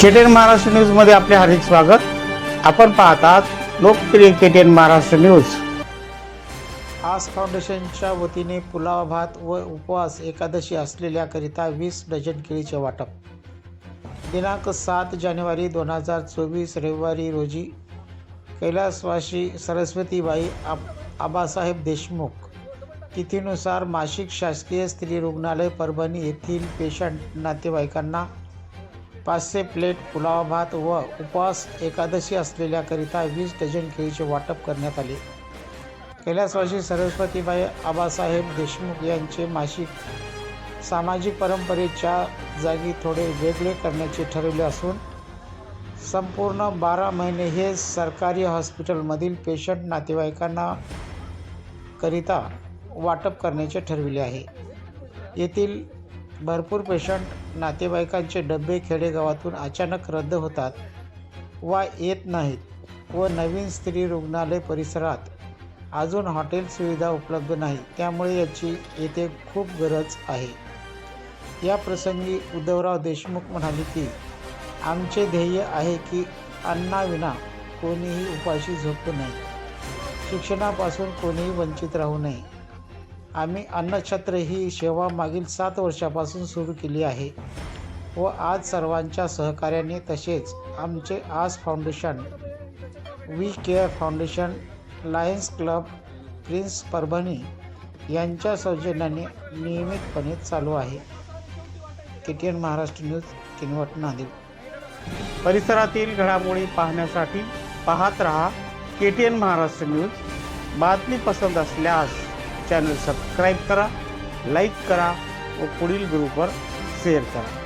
केटेन महाराष्ट्र न्यूजमध्ये आपले हार्दिक स्वागत. आपण पाहतात लोकप्रिय केटेन महाराष्ट्र न्यूज आस फाउंडेशनच्या वतीने पुलाव भात व उपवास एकादशी असलेल्याकरिता वीस डझन केळीचे वाटप. दिनांक सात जानेवारी दोन हजार चोवीस रविवारी रोजी कैलासवासी सरस्वतीबाई आब आबासाहेब देशमुख तिथीनुसार मासिक शासकीय स्त्री रुग्णालय परभणी येथील पेशंट नातेवाईकांना पाचशे प्लेट पुलाव भात व उपवास एकादशी असलेल्याकरिता वीस डझन केळीचे वाटप करण्यात आले. कैलासवासी सरस्वतीबाई आबासाहेब देशमुख यांचे मासिक सामाजिक परंपरेच्या जागी थोडे वेगळे करण्याचे ठरवले असून संपूर्ण बारा महिने हे सरकारी हॉस्पिटलमधील पेशंट नातेवाईकांना करिता वाटप करण्याचे ठरविले आहे. येथील भरपूर पेशंट नातेवाईकांचे डबे खेडेगावातून अचानक रद्द होतात वा येत नाहीत व नवीन स्त्री रुग्णालय परिसरात अजून हॉटेल सुविधा उपलब्ध नाही. त्यामुळे याची येथे खूप गरज आहे. या प्रसंगी उद्धवराव देशमुख म्हणाले की आमचे ध्येय आहे की अन्नाविना कोणीही उपाशी झोपू नये. शिक्षणापासून कोणीही वंचित राहू नये. आम्ही अन्नछत्र ही सेवा मागील सात वर्षापासून सुरू केली आहे व आज सर्वांच्या सहकार्याने तसेच आमचे आज foundation we care foundation lions club prince Parbhani यांच्या सौजन्याने नियमितपणे चालू आहे. K T N Maharashtra news Kinwat Nanded. परिसरातील घडामोडी पाहण्यासाठी पाहत रहा K T N Maharashtra news. बातमी पसंत असल्यास चॅनल सबस्क्राईब करा लाईक करा व पुढील ग्रुपवर शेअर करा.